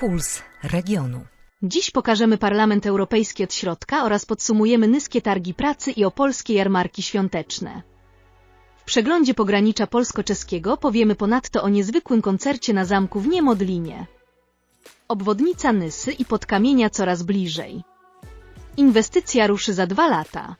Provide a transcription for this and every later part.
Puls regionu. Dziś pokażemy Parlament Europejski od środka oraz podsumujemy nyskie targi pracy i opolskie jarmarki świąteczne. W przeglądzie pogranicza polsko-czeskiego powiemy ponadto o niezwykłym koncercie na zamku w Niemodlinie. Obwodnica Nysy i Podkamienia coraz bliżej. Inwestycja ruszy za dwa lata.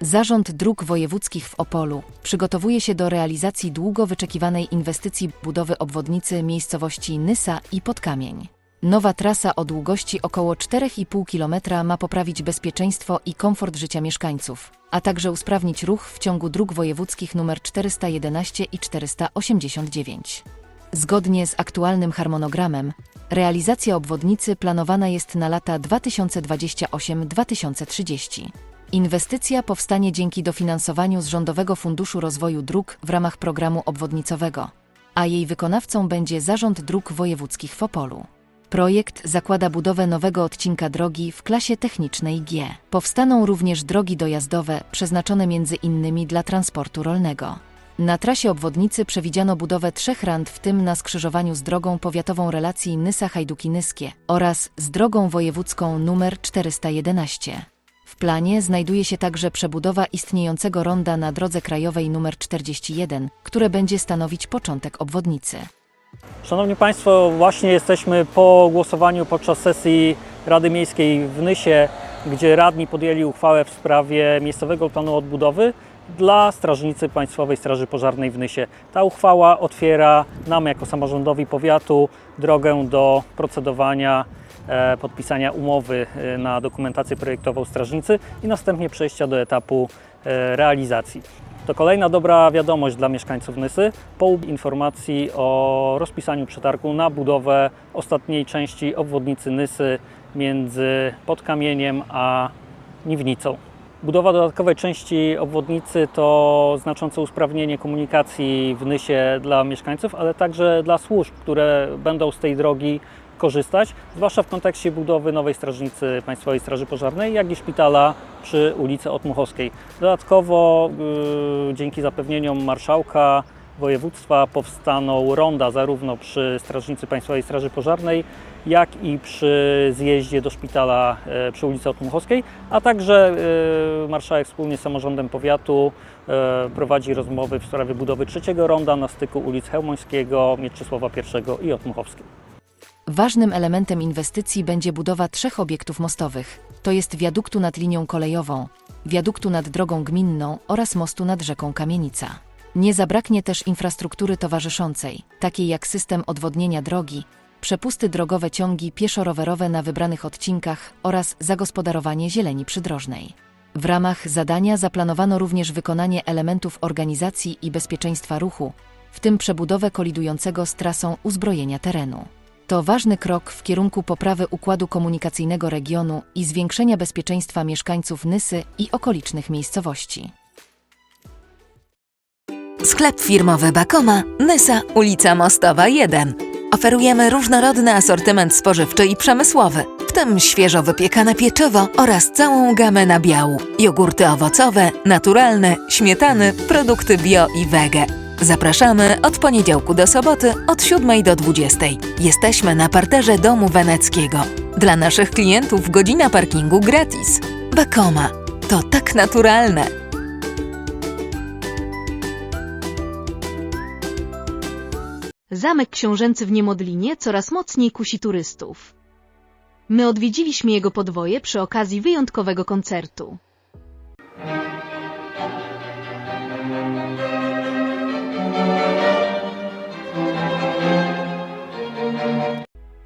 Zarząd Dróg Wojewódzkich w Opolu przygotowuje się do realizacji długo wyczekiwanej inwestycji budowy obwodnicy miejscowości Nysa i Podkamień. Nowa trasa o długości około 4,5 km ma poprawić bezpieczeństwo i komfort życia mieszkańców, a także usprawnić ruch w ciągu dróg wojewódzkich nr 411 i 489. Zgodnie z aktualnym harmonogramem, realizacja obwodnicy planowana jest na lata 2028-2030. Inwestycja powstanie dzięki dofinansowaniu z Rządowego Funduszu Rozwoju Dróg w ramach programu obwodnicowego, a jej wykonawcą będzie Zarząd Dróg Wojewódzkich w Opolu. Projekt zakłada budowę nowego odcinka drogi w klasie technicznej G. Powstaną również drogi dojazdowe przeznaczone między innymi dla transportu rolnego. Na trasie obwodnicy przewidziano budowę trzech rand, w tym na skrzyżowaniu z drogą powiatową relacji Nysa-Hajduki-Nyskie oraz z drogą wojewódzką nr 411. W planie znajduje się także przebudowa istniejącego ronda na drodze krajowej nr 41, które będzie stanowić początek obwodnicy. Szanowni Państwo, właśnie jesteśmy po głosowaniu podczas sesji Rady Miejskiej w Nysie, gdzie radni podjęli uchwałę w sprawie miejscowego planu odbudowy dla Strażnicy Państwowej Straży Pożarnej w Nysie. Ta uchwała otwiera nam jako samorządowi powiatu drogę do procedowania, podpisania umowy e, na dokumentację projektową strażnicy i następnie przejścia do etapu e, realizacji. To kolejna dobra wiadomość dla mieszkańców Nysy po informacji o rozpisaniu przetargu na budowę ostatniej części obwodnicy Nysy między Podkamieniem a Niwnicą. Budowa dodatkowej części obwodnicy to znaczące usprawnienie komunikacji w Nysie dla mieszkańców, ale także dla służb, które będą z tej drogi korzystać, zwłaszcza w kontekście budowy nowej strażnicy Państwowej Straży Pożarnej, jak i szpitala przy ulicy Otmuchowskiej. Dodatkowo yy, dzięki zapewnieniom marszałka województwa powstaną ronda zarówno przy Strażnicy Państwowej Straży Pożarnej, jak i przy zjeździe do szpitala e, przy ulicy Otmuchowskiej, a także e, marszałek wspólnie z samorządem powiatu e, prowadzi rozmowy w sprawie budowy trzeciego ronda na styku ulic Chełmońskiego, Mieczysława I i Otmuchowskiej. Ważnym elementem inwestycji będzie budowa trzech obiektów mostowych, to jest wiaduktu nad linią kolejową, wiaduktu nad drogą gminną oraz mostu nad rzeką Kamienica. Nie zabraknie też infrastruktury towarzyszącej, takiej jak system odwodnienia drogi, przepusty drogowe ciągi pieszo-rowerowe na wybranych odcinkach oraz zagospodarowanie zieleni przydrożnej. W ramach zadania zaplanowano również wykonanie elementów organizacji i bezpieczeństwa ruchu, w tym przebudowę kolidującego z trasą uzbrojenia terenu. To ważny krok w kierunku poprawy układu komunikacyjnego regionu i zwiększenia bezpieczeństwa mieszkańców Nysy i okolicznych miejscowości. Sklep firmowy Bakoma, Nysa, ulica Mostowa 1. Oferujemy różnorodny asortyment spożywczy i przemysłowy, w tym świeżo wypiekane pieczywo oraz całą gamę nabiału, jogurty owocowe, naturalne, śmietany, produkty bio i wege. Zapraszamy od poniedziałku do soboty od 7 do 20. Jesteśmy na parterze Domu Weneckiego. Dla naszych klientów godzina parkingu gratis. Bakoma. To tak naturalne. Zamek książęcy w Niemodlinie coraz mocniej kusi turystów. My odwiedziliśmy jego podwoje przy okazji wyjątkowego koncertu.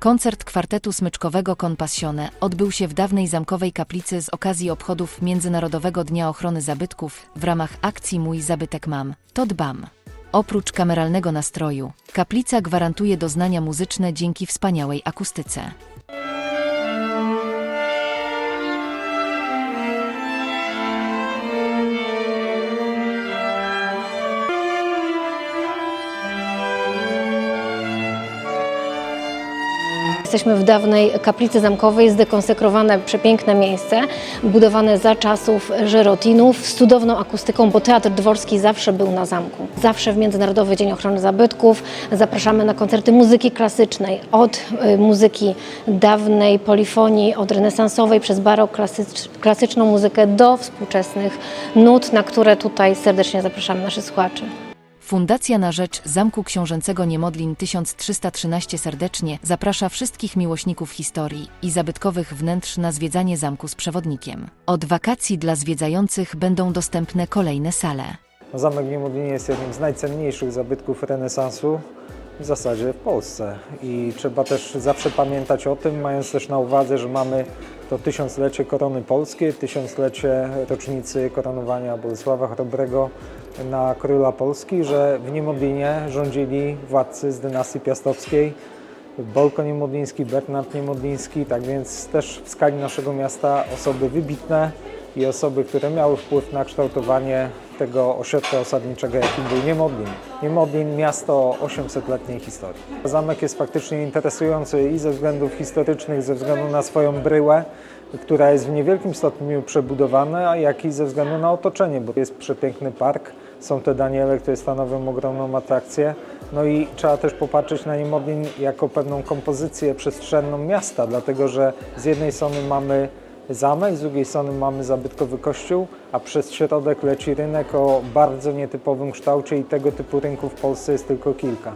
Koncert kwartetu smyczkowego Konpassione odbył się w dawnej zamkowej kaplicy z okazji obchodów Międzynarodowego Dnia Ochrony Zabytków w ramach akcji Mój Zabytek Mam, to dbam. Oprócz kameralnego nastroju, kaplica gwarantuje doznania muzyczne dzięki wspaniałej akustyce. Jesteśmy w dawnej kaplicy zamkowej, zdekonsekrowane przepiękne miejsce, budowane za czasów Żerotinów, z cudowną akustyką, bo Teatr Dworski zawsze był na zamku. Zawsze w Międzynarodowy Dzień Ochrony Zabytków zapraszamy na koncerty muzyki klasycznej, od y, muzyki dawnej polifonii, od renesansowej przez barok, klasycz, klasyczną muzykę do współczesnych nut, na które tutaj serdecznie zapraszamy naszych słuchaczy. Fundacja na rzecz Zamku Książęcego Niemodlin 1313 serdecznie zaprasza wszystkich miłośników historii i zabytkowych wnętrz na zwiedzanie zamku z przewodnikiem. Od wakacji dla zwiedzających będą dostępne kolejne sale. Zamek w Niemodlinie jest jednym z najcenniejszych zabytków renesansu w zasadzie w Polsce i trzeba też zawsze pamiętać o tym, mając też na uwadze, że mamy to tysiąclecie korony polskiej, tysiąclecie rocznicy koronowania Bolesława Chrobrego na króla Polski, że w Niemodlinie rządzili władcy z dynastii piastowskiej, Bolko Niemodliński, Bernard Niemodliński, tak więc też w skali naszego miasta osoby wybitne i osoby, które miały wpływ na kształtowanie tego ośrodka osadniczego, jakim był Niemodlin. Niemodlin, miasto o 800-letniej historii. Zamek jest faktycznie interesujący i ze względów historycznych, ze względu na swoją bryłę, która jest w niewielkim stopniu przebudowana, jak i ze względu na otoczenie, bo jest przepiękny park, są te Daniele, które stanowią ogromną atrakcję. No i trzeba też popatrzeć na Niemodlin jako pewną kompozycję przestrzenną miasta, dlatego że z jednej strony mamy zamek, z drugiej strony mamy zabytkowy kościół, a przez środek leci rynek o bardzo nietypowym kształcie i tego typu rynków w Polsce jest tylko kilka.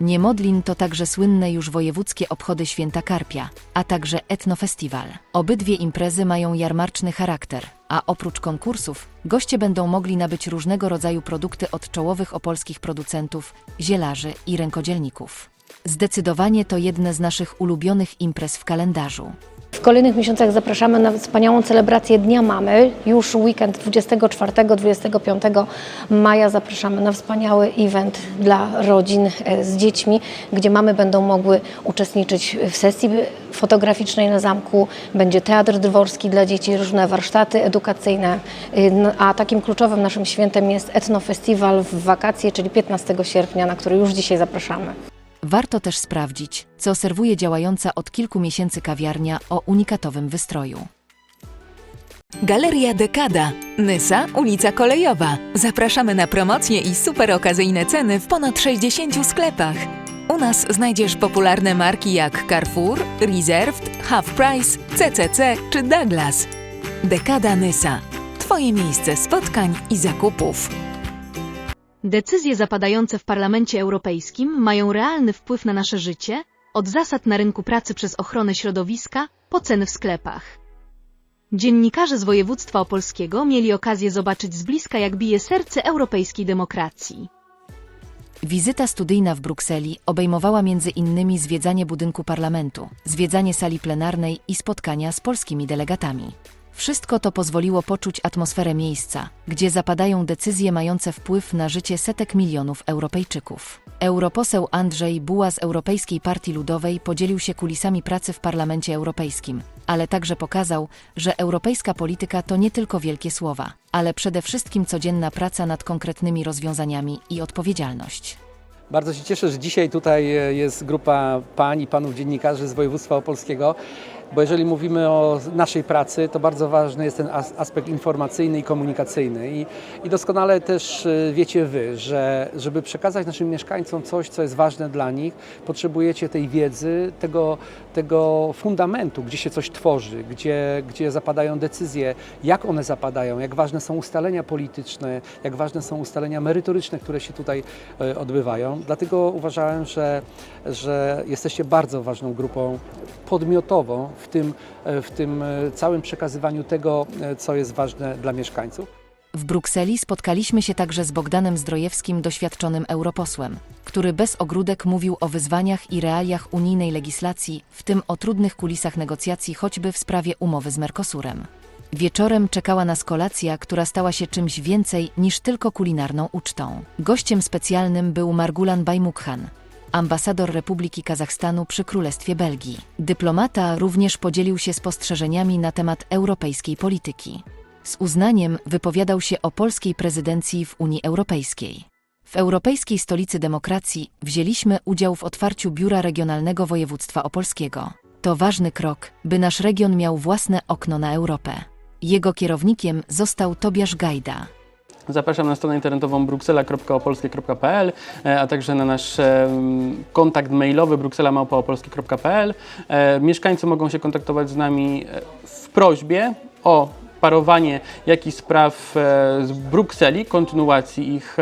Niemodlin to także słynne już wojewódzkie obchody Święta Karpia, a także etnofestiwal. Obydwie imprezy mają jarmarczny charakter, a oprócz konkursów, goście będą mogli nabyć różnego rodzaju produkty od czołowych opolskich producentów, zielarzy i rękodzielników. Zdecydowanie to jedne z naszych ulubionych imprez w kalendarzu. W kolejnych miesiącach zapraszamy na wspaniałą celebrację Dnia Mamy. Już weekend 24-25 maja zapraszamy na wspaniały event dla rodzin e, z dziećmi, gdzie mamy będą mogły uczestniczyć w sesji fotograficznej na zamku. Będzie teatr dworski dla dzieci, różne warsztaty edukacyjne, y, a takim kluczowym naszym świętem jest etnofestiwal w wakacje, czyli 15 sierpnia, na który już dzisiaj zapraszamy. Warto też sprawdzić, co serwuje działająca od kilku miesięcy kawiarnia o unikatowym wystroju. Galeria Dekada, Nysa, ulica Kolejowa. Zapraszamy na promocje i super okazyjne ceny w ponad 60 sklepach. U nas znajdziesz popularne marki jak Carrefour, Reserved, Half Price, CCC czy Douglas. Dekada Nysa. Twoje miejsce spotkań i zakupów. Decyzje zapadające w Parlamencie Europejskim mają realny wpływ na nasze życie, od zasad na rynku pracy przez ochronę środowiska, po ceny w sklepach. Dziennikarze z województwa opolskiego mieli okazję zobaczyć z bliska, jak bije serce europejskiej demokracji. Wizyta studyjna w Brukseli obejmowała między innymi zwiedzanie budynku parlamentu, zwiedzanie sali plenarnej i spotkania z polskimi delegatami. Wszystko to pozwoliło poczuć atmosferę miejsca, gdzie zapadają decyzje mające wpływ na życie setek milionów Europejczyków. Europoseł Andrzej Buła z Europejskiej Partii Ludowej podzielił się kulisami pracy w Parlamencie Europejskim, ale także pokazał, że europejska polityka to nie tylko wielkie słowa, ale przede wszystkim codzienna praca nad konkretnymi rozwiązaniami i odpowiedzialność. Bardzo się cieszę, że dzisiaj tutaj e, jest grupa pań i panów dziennikarzy z województwa opolskiego, bo jeżeli mówimy o naszej pracy, to bardzo ważny jest ten as- aspekt informacyjny i komunikacyjny. I, i doskonale też e, wiecie Wy, że żeby przekazać naszym mieszkańcom coś, co jest ważne dla nich, potrzebujecie tej wiedzy, tego, tego fundamentu, gdzie się coś tworzy, gdzie, gdzie zapadają decyzje, jak one zapadają, jak ważne są ustalenia polityczne, jak ważne są ustalenia merytoryczne, które się tutaj e, odbywają. Dlatego uważałem, że, że jesteście bardzo ważną grupą podmiotową w tym, w tym e, całym przekazywaniu tego, e, co jest ważne dla mieszkańców. W Brukseli spotkaliśmy się także z Bogdanem Zdrojewskim, doświadczonym europosłem, który bez ogródek mówił o wyzwaniach i realiach unijnej legislacji, w tym o trudnych kulisach negocjacji choćby w sprawie umowy z Mercosurem. Wieczorem czekała nas kolacja, która stała się czymś więcej niż tylko kulinarną ucztą. Gościem specjalnym był Margulan Bajmukhan, ambasador Republiki Kazachstanu przy Królestwie Belgii. Dyplomata również podzielił się spostrzeżeniami na temat europejskiej polityki. Z uznaniem wypowiadał się o polskiej prezydencji w Unii Europejskiej. W Europejskiej Stolicy Demokracji wzięliśmy udział w otwarciu Biura Regionalnego Województwa Opolskiego. To ważny krok, by nasz region miał własne okno na Europę. Jego kierownikiem został Tobiasz Gajda. Zapraszam na stronę internetową bruksela.opolskie.pl, e, a także na nasz e, kontakt mailowy brukselamałpaopolskie.pl. E, Mieszkańcy mogą się kontaktować z nami w prośbie o parowanie jakichś spraw e, z Brukseli, kontynuacji ich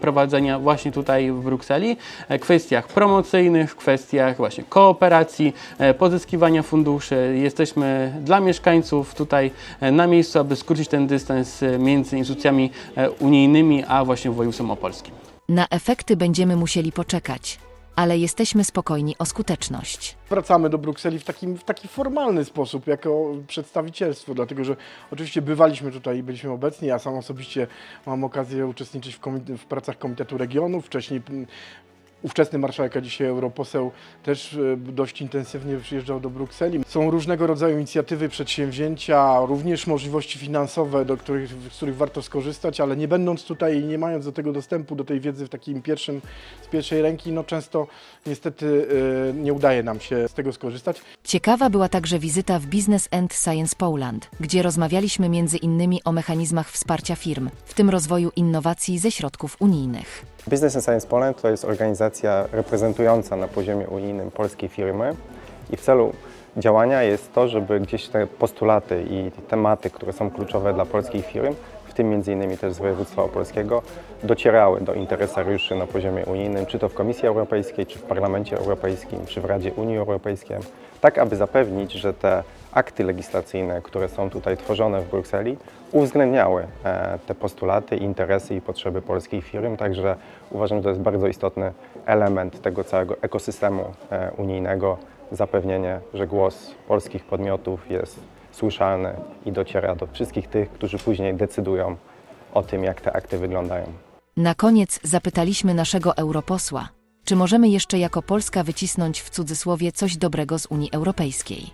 prowadzenia właśnie tutaj w Brukseli, e, kwestiach promocyjnych, kwestiach właśnie kooperacji, e, pozyskiwania funduszy. Jesteśmy dla mieszkańców tutaj na miejscu, aby skrócić ten dystans między instytucjami unijnymi, a właśnie województwem opolskim. Na efekty będziemy musieli poczekać, ale jesteśmy spokojni o skuteczność. Wracamy do Brukseli w, takim, w taki formalny sposób, jako przedstawicielstwo, dlatego że oczywiście bywaliśmy tutaj i byliśmy obecni. Ja sam osobiście mam okazję uczestniczyć w, w pracach Komitetu Regionów. Wcześniej ówczesny marszałek, a dzisiaj europoseł, też e, dość intensywnie przyjeżdżał do Brukseli. Są różnego rodzaju inicjatywy, przedsięwzięcia, również możliwości finansowe, do których, z których warto skorzystać, ale nie będąc tutaj i nie mając do tego dostępu, do tej wiedzy w takim pierwszym, z pierwszej ręki, no często niestety e, nie udaje nam się z tego skorzystać. Ciekawa była także wizyta w Business and Science Poland, gdzie rozmawialiśmy między innymi o mechanizmach wsparcia firm, w tym rozwoju innowacji ze środków unijnych. Business and Science Poland to jest organizacja reprezentująca na poziomie unijnym polskie firmy i w celu działania jest to, żeby gdzieś te postulaty i tematy, które są kluczowe dla polskich firm, w tym między innymi też z województwa opolskiego, docierały do interesariuszy na poziomie unijnym, czy to w Komisji Europejskiej, czy w Parlamencie Europejskim, czy w Radzie Unii Europejskiej, tak aby zapewnić, że te akty legislacyjne, które są tutaj tworzone w Brukseli, uwzględniały e, te postulaty, interesy i potrzeby polskich firm. Także uważam, że to jest bardzo istotny element tego całego ekosystemu e, unijnego, zapewnienie, że głos polskich podmiotów jest słyszalny i dociera do wszystkich tych, którzy później decydują o tym, jak te akty wyglądają. Na koniec zapytaliśmy naszego europosła, czy możemy jeszcze jako Polska wycisnąć w cudzysłowie coś dobrego z Unii Europejskiej.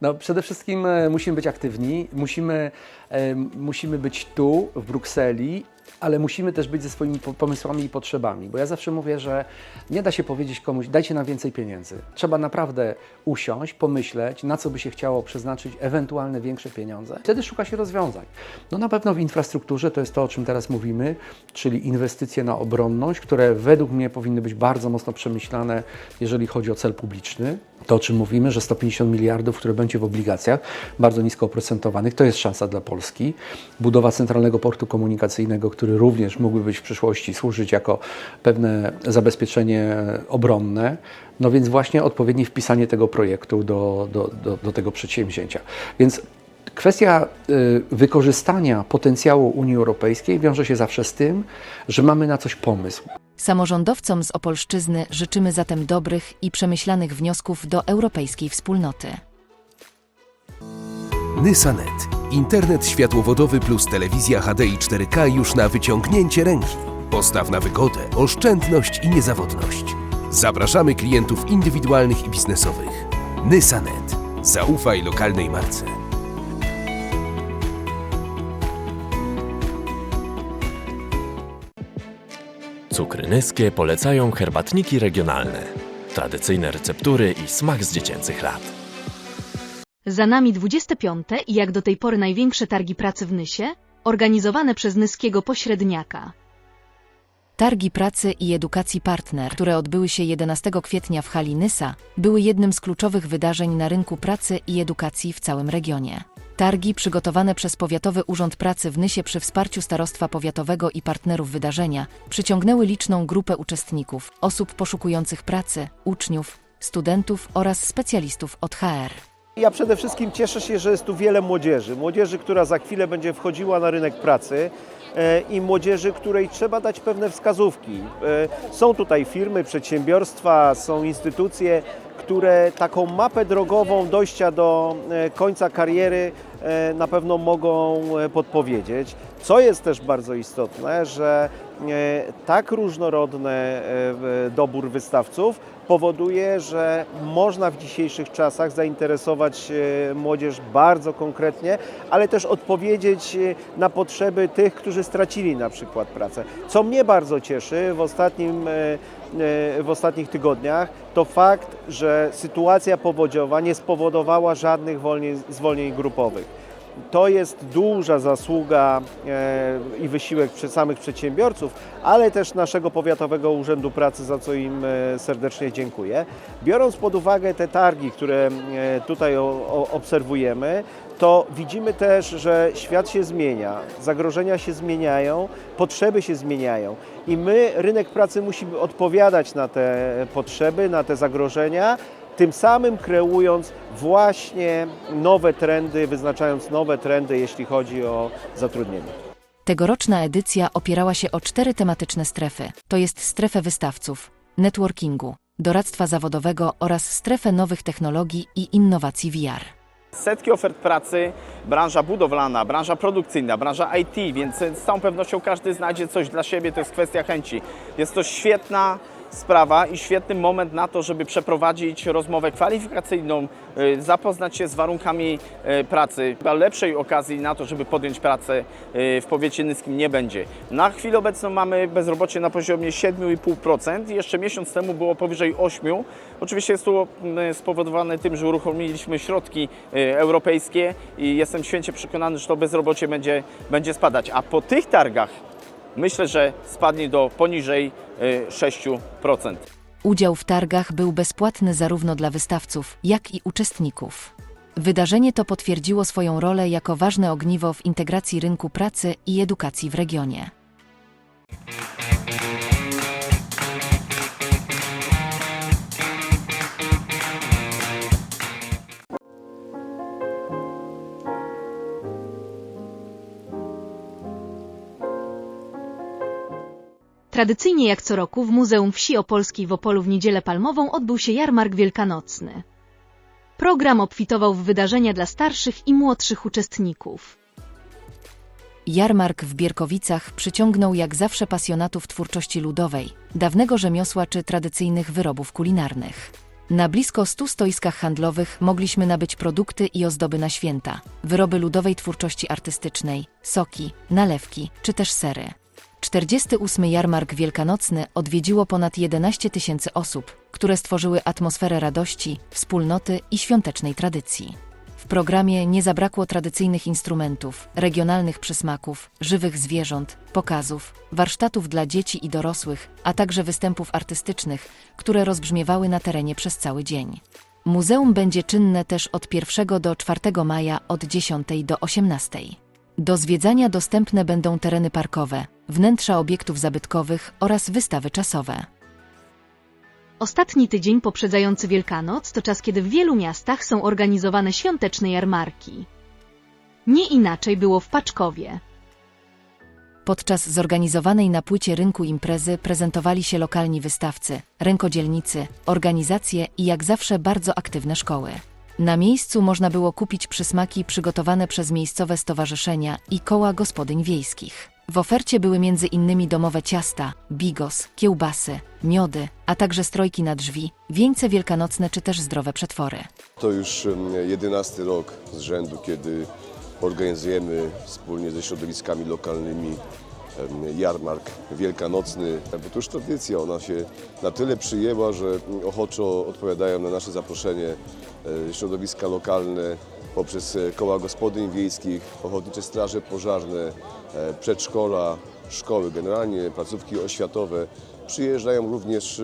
No, przede wszystkim e, musimy być aktywni, musimy, e, musimy być tu, w Brukseli, ale musimy też być ze swoimi po- pomysłami i potrzebami, bo ja zawsze mówię, że nie da się powiedzieć komuś, dajcie nam więcej pieniędzy. Trzeba naprawdę usiąść, pomyśleć, na co by się chciało przeznaczyć ewentualne większe pieniądze. Wtedy szuka się rozwiązań. No na pewno w infrastrukturze to jest to, o czym teraz mówimy, czyli inwestycje na obronność, które według mnie powinny być bardzo mocno przemyślane, jeżeli chodzi o cel publiczny. To, o czym mówimy, że 150 miliardów, które będzie w obligacjach, bardzo nisko oprocentowanych, to jest szansa dla Polski. Budowa centralnego portu komunikacyjnego, który również mógłby być w przyszłości służyć jako pewne zabezpieczenie obronne. No więc właśnie odpowiednie wpisanie tego projektu do, do, do, do tego przedsięwzięcia. Więc Kwestia y, wykorzystania potencjału Unii Europejskiej wiąże się zawsze z tym, że mamy na coś pomysł. Samorządowcom z Opolszczyzny życzymy zatem dobrych i przemyślanych wniosków do europejskiej wspólnoty. Nysanet. Internet światłowodowy plus telewizja HD i 4K już na wyciągnięcie ręki. Postaw na wygodę, oszczędność i niezawodność. Zapraszamy klientów indywidualnych i biznesowych. Nysanet. Zaufaj lokalnej marce. Cukry Nyskie polecają herbatniki regionalne. Tradycyjne receptury i smak z dziecięcych lat. Za nami 25. i jak do tej pory największe targi pracy w Nysie, organizowane przez Nyskiego Pośredniaka. Targi Pracy i Edukacji Partner, które odbyły się 11 kwietnia w hali Nysa, były jednym z kluczowych wydarzeń na rynku pracy i edukacji w całym regionie. Targi przygotowane przez Powiatowy Urząd Pracy w Nysie przy wsparciu Starostwa Powiatowego i partnerów wydarzenia przyciągnęły liczną grupę uczestników, osób poszukujących pracy, uczniów, studentów oraz specjalistów od HR. Ja przede wszystkim cieszę się, że jest tu wiele młodzieży. Młodzieży, która za chwilę będzie wchodziła na rynek pracy e, i młodzieży, której trzeba dać pewne wskazówki. E, Są tutaj firmy, przedsiębiorstwa, są instytucje, które taką mapę drogową dojścia do e, końca kariery e, na pewno mogą e, podpowiedzieć. Co jest też bardzo istotne, że tak różnorodny dobór wystawców powoduje, że można w dzisiejszych czasach zainteresować e, młodzież bardzo konkretnie, ale też odpowiedzieć e, na potrzeby tych, którzy stracili na przykład pracę. Co mnie bardzo cieszy w, ostatnim, e, w ostatnich tygodniach, to fakt, że sytuacja powodziowa nie spowodowała żadnych wolnień, zwolnień grupowych. To jest duża zasługa e, i wysiłek samych przedsiębiorców, ale też naszego Powiatowego Urzędu Pracy, za co im e, serdecznie dziękuję. Biorąc pod uwagę te targi, które e, tutaj obserwujemy, to widzimy też, że świat się zmienia, zagrożenia się zmieniają, potrzeby się zmieniają i my, rynek pracy, musimy odpowiadać na te potrzeby, na te zagrożenia, tym samym kreując właśnie nowe trendy, wyznaczając nowe trendy, jeśli chodzi o zatrudnienie. Tegoroczna edycja opierała się o cztery tematyczne strefy. To jest strefę wystawców, networkingu, doradztwa zawodowego oraz strefę nowych technologii i innowacji VR. Setki ofert pracy, branża budowlana, branża produkcyjna, branża IT, więc z całą pewnością każdy znajdzie coś dla siebie, to jest kwestia chęci. Jest to świetna sprawa i świetny moment na to, żeby przeprowadzić rozmowę kwalifikacyjną, y, zapoznać się z warunkami y, pracy. Chyba lepszej okazji na to, żeby podjąć pracę y, w powiecie nyskim nie będzie. Na chwilę obecną mamy bezrobocie na poziomie 7,5%. Jeszcze miesiąc temu było powyżej 8%. Oczywiście jest to spowodowane tym, że uruchomiliśmy środki europejskie i jestem święcie przekonany, że to bezrobocie będzie, będzie spadać. A po tych targach myślę, że spadnie do poniżej y, 6%. Udział w targach był bezpłatny zarówno dla wystawców, jak i uczestników. Wydarzenie to potwierdziło swoją rolę jako ważne ogniwo w integracji rynku pracy i edukacji w regionie. Tradycyjnie jak co roku w Muzeum Wsi Opolskiej w Opolu w Niedzielę Palmową odbył się jarmark wielkanocny. Program obfitował w wydarzenia dla starszych i młodszych uczestników. Jarmark w Bierkowicach przyciągnął jak zawsze pasjonatów twórczości ludowej, dawnego rzemiosła czy tradycyjnych wyrobów kulinarnych. Na blisko 100 stoiskach handlowych mogliśmy nabyć produkty i ozdoby na święta, wyroby ludowej twórczości artystycznej, soki, nalewki czy też sery. 48. Jarmark Wielkanocny odwiedziło ponad 11 tysięcy osób, które stworzyły atmosferę radości, wspólnoty i świątecznej tradycji. W programie nie zabrakło tradycyjnych instrumentów, regionalnych przysmaków, żywych zwierząt, pokazów, warsztatów dla dzieci i dorosłych, a także występów artystycznych, które rozbrzmiewały na terenie przez cały dzień. Muzeum będzie czynne też od 1 do 4 maja od 10 do 18. Do zwiedzania dostępne będą tereny parkowe, wnętrza obiektów zabytkowych oraz wystawy czasowe. Ostatni tydzień poprzedzający Wielkanoc to czas, kiedy w wielu miastach są organizowane świąteczne jarmarki. Nie inaczej było w Paczkowie. Podczas zorganizowanej na płycie rynku imprezy prezentowali się lokalni wystawcy, rękodzielnicy, organizacje i jak zawsze bardzo aktywne szkoły. Na miejscu można było kupić przysmaki przygotowane przez miejscowe stowarzyszenia i koła gospodyń wiejskich. W ofercie były innymi domowe ciasta, bigos, kiełbasy, miody, a także strojki na drzwi, wieńce wielkanocne czy też zdrowe przetwory. To już jedenasty rok z rzędu, kiedy organizujemy wspólnie ze środowiskami lokalnymi jarmark wielkanocny. Bo już tradycja, ona się na tyle przyjęła, że ochoczo odpowiadają na nasze zaproszenie e, środowiska lokalne poprzez e, koła gospodyń wiejskich, ochotnicze straże pożarne, e, przedszkola, szkoły, generalnie placówki oświatowe. Przyjeżdżają również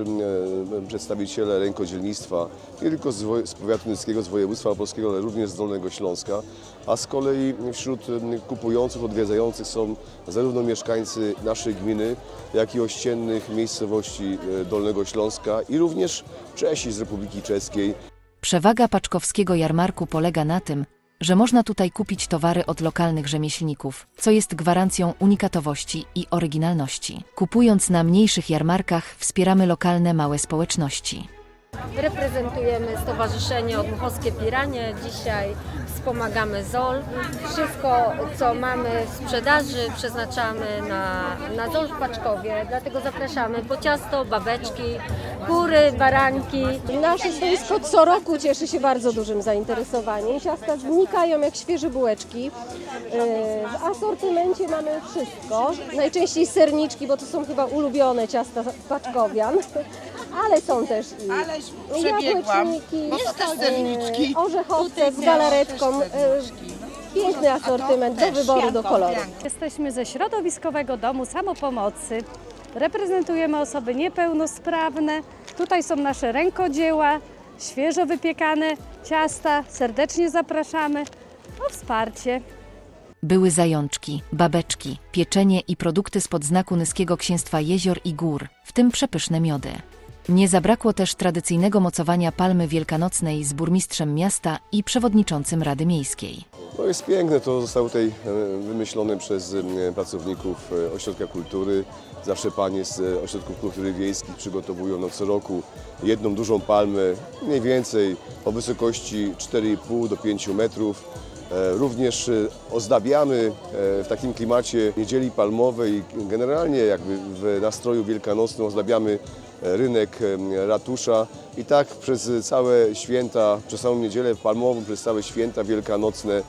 przedstawiciele rękodzielnictwa, nie tylko z, powiatu nyskiego, z województwa opolskiego, ale również z Dolnego Śląska, a z kolei wśród kupujących, odwiedzających są zarówno mieszkańcy naszej gminy, jak i ościennych miejscowości e, Dolnego Śląska i również Czesi z Republiki Czeskiej, Przewaga paczkowskiego jarmarku polega na tym, że można tutaj kupić towary od lokalnych rzemieślników, co jest gwarancją unikatowości i oryginalności. Kupując na mniejszych jarmarkach, wspieramy lokalne małe społeczności. Reprezentujemy Stowarzyszenie Odmuchowskie Piranie. Dzisiaj wspomagamy ZOL. Wszystko, co mamy w sprzedaży, przeznaczamy na, na ZOL w Paczkowie. Dlatego zapraszamy po ciasto, babeczki, kury, baranki. Nasze stoisko co roku cieszy się bardzo dużym zainteresowaniem. Ciasta znikają jak świeże bułeczki. Yy, W asortymencie mamy wszystko. Najczęściej serniczki, bo to są chyba ulubione ciasta paczkowian. Ale są też i przebiegłam, jabłeczniki, bo to też serniczki. orzechowce z galaretką. yy, Piękny asortyment do wyboru, do koloru. Jesteśmy ze Środowiskowego Domu Samopomocy. Reprezentujemy osoby niepełnosprawne. Tutaj są nasze rękodzieła, świeżo wypiekane ciasta. Serdecznie zapraszamy o wsparcie. Były zajączki, babeczki, pieczenie i produkty spod znaku Nyskiego Księstwa Jezior i Gór, w tym przepyszne miody. Nie zabrakło też tradycyjnego mocowania palmy wielkanocnej z burmistrzem miasta i przewodniczącym Rady Miejskiej. No jest piękne, to zostało tutaj e, wymyślone przez e, pracowników e, Ośrodka Kultury. Zawsze panie z Ośrodków Kultury Wiejskich przygotowują no, co roku jedną dużą palmę, mniej więcej o wysokości 4,5 do 5 metrów. Również ozdabiamy w takim klimacie niedzieli palmowej generalnie jakby w nastroju wielkanocnym ozdabiamy rynek ratusza i tak przez całe święta, przez całą niedzielę palmową, przez całe święta wielkanocne e,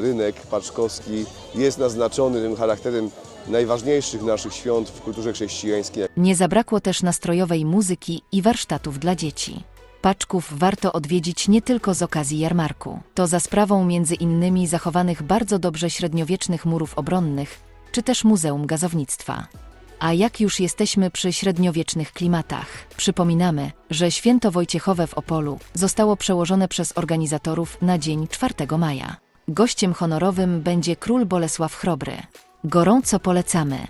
rynek paczkowski jest naznaczony tym charakterem najważniejszych naszych świąt w kulturze chrześcijańskiej. Nie zabrakło też nastrojowej muzyki i warsztatów dla dzieci. Paczków warto odwiedzić nie tylko z okazji jarmarku. To za sprawą między innymi zachowanych bardzo dobrze średniowiecznych murów obronnych, czy też Muzeum Gazownictwa. A jak już jesteśmy przy średniowiecznych klimatach, przypominamy, że święto Wojciechowe w Opolu zostało przełożone przez organizatorów na dzień 4 maja. Gościem honorowym będzie król Bolesław Chrobry. Gorąco polecamy.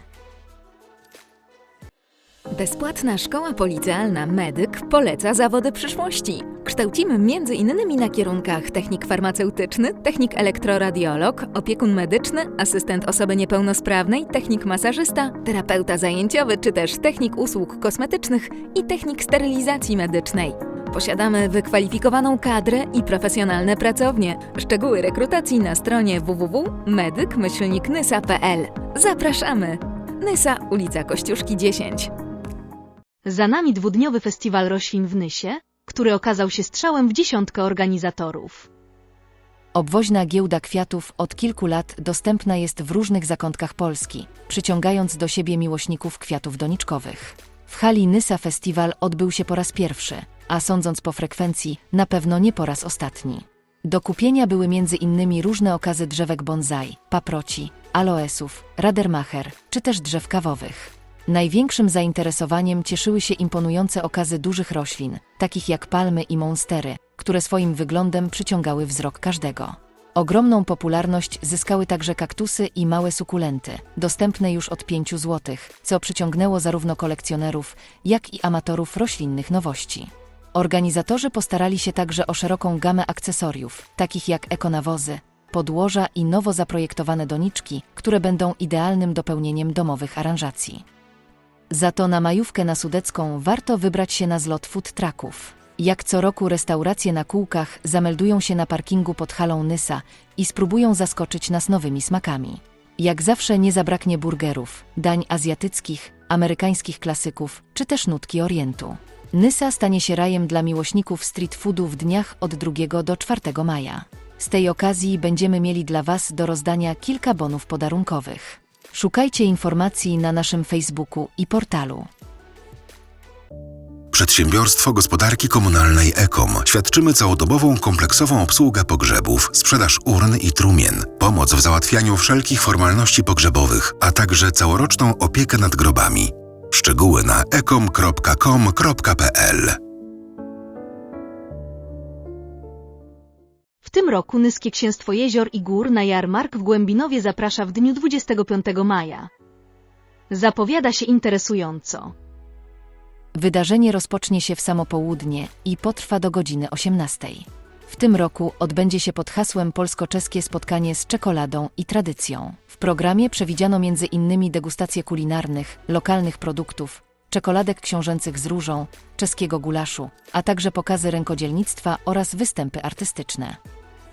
Bezpłatna szkoła policealna Medyk poleca zawody przyszłości. Kształcimy m.in. na kierunkach technik farmaceutyczny, technik elektroradiolog, opiekun medyczny, asystent osoby niepełnosprawnej, technik masażysta, terapeuta zajęciowy czy też technik usług kosmetycznych i technik sterylizacji medycznej. Posiadamy wykwalifikowaną kadrę i profesjonalne pracownie. Szczegóły rekrutacji na stronie www.medyk-nysa.pl. Zapraszamy! Nysa, ulica Kościuszki 10. Za nami dwudniowy festiwal roślin w Nysie, który okazał się strzałem w dziesiątkę organizatorów. Obwoźna giełda kwiatów od kilku lat dostępna jest w różnych zakątkach Polski, przyciągając do siebie miłośników kwiatów doniczkowych. W hali Nysa festiwal odbył się po raz pierwszy, a sądząc po frekwencji, na pewno nie po raz ostatni. Do kupienia były innymi różne okazy drzewek bonsai, paproci, aloesów, radermacher czy też drzew kawowych. Największym zainteresowaniem cieszyły się imponujące okazy dużych roślin, takich jak palmy i monstery, które swoim wyglądem przyciągały wzrok każdego. Ogromną popularność zyskały także kaktusy i małe sukulenty, dostępne już od 5 zł, co przyciągnęło zarówno kolekcjonerów, jak i amatorów roślinnych nowości. Organizatorzy postarali się także o szeroką gamę akcesoriów, takich jak ekonawozy, podłoża i nowo zaprojektowane doniczki, które będą idealnym dopełnieniem domowych aranżacji. Za to na majówkę na Sudecką warto wybrać się na zlot food trucków. Jak co roku restauracje na kółkach zameldują się na parkingu pod halą Nysa i spróbują zaskoczyć nas nowymi smakami. Jak zawsze nie zabraknie burgerów, dań azjatyckich, amerykańskich klasyków czy też nutki Orientu. Nysa stanie się rajem dla miłośników street foodu w dniach od 2 do 4 maja. Z tej okazji będziemy mieli dla Was do rozdania kilka bonów podarunkowych. Szukajcie informacji na naszym Facebooku i portalu. Przedsiębiorstwo Gospodarki Komunalnej Ekom. Świadczymy całodobową kompleksową obsługę pogrzebów, sprzedaż urn i trumien, pomoc w załatwianiu wszelkich formalności pogrzebowych, a także całoroczną opiekę nad grobami. Szczegóły na ekom.com.pl W tym roku Nyskie Księstwo Jezior i Gór na jarmark w Głębinowie zaprasza w dniu 25 maja. Zapowiada się interesująco. Wydarzenie rozpocznie się w samo południe i potrwa do godziny 18. W tym roku odbędzie się pod hasłem polsko-czeskie spotkanie z czekoladą i tradycją. W programie przewidziano innymi degustacje kulinarnych, lokalnych produktów, czekoladek książęcych z różą, czeskiego gulaszu, a także pokazy rękodzielnictwa oraz występy artystyczne.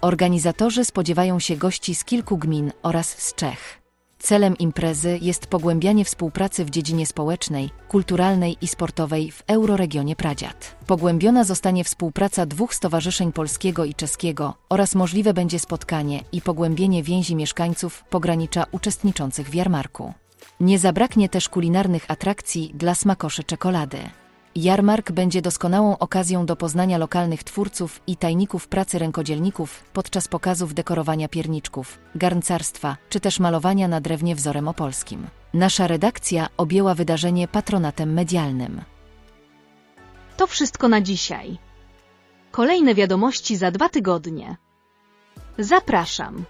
Organizatorzy spodziewają się gości z kilku gmin oraz z Czech. Celem imprezy jest pogłębianie współpracy w dziedzinie społecznej, kulturalnej i sportowej w Euroregionie Pradziad. Pogłębiona zostanie współpraca dwóch stowarzyszeń polskiego i czeskiego oraz możliwe będzie spotkanie i pogłębienie więzi mieszkańców pogranicza uczestniczących w jarmarku. Nie zabraknie też kulinarnych atrakcji dla smakoszy czekolady. Jarmark będzie doskonałą okazją do poznania lokalnych twórców i tajników pracy rękodzielników podczas pokazów dekorowania pierniczków, garncarstwa czy też malowania na drewnie wzorem opolskim. Nasza redakcja objęła wydarzenie patronatem medialnym. To wszystko na dzisiaj. Kolejne wiadomości za dwa tygodnie. Zapraszam.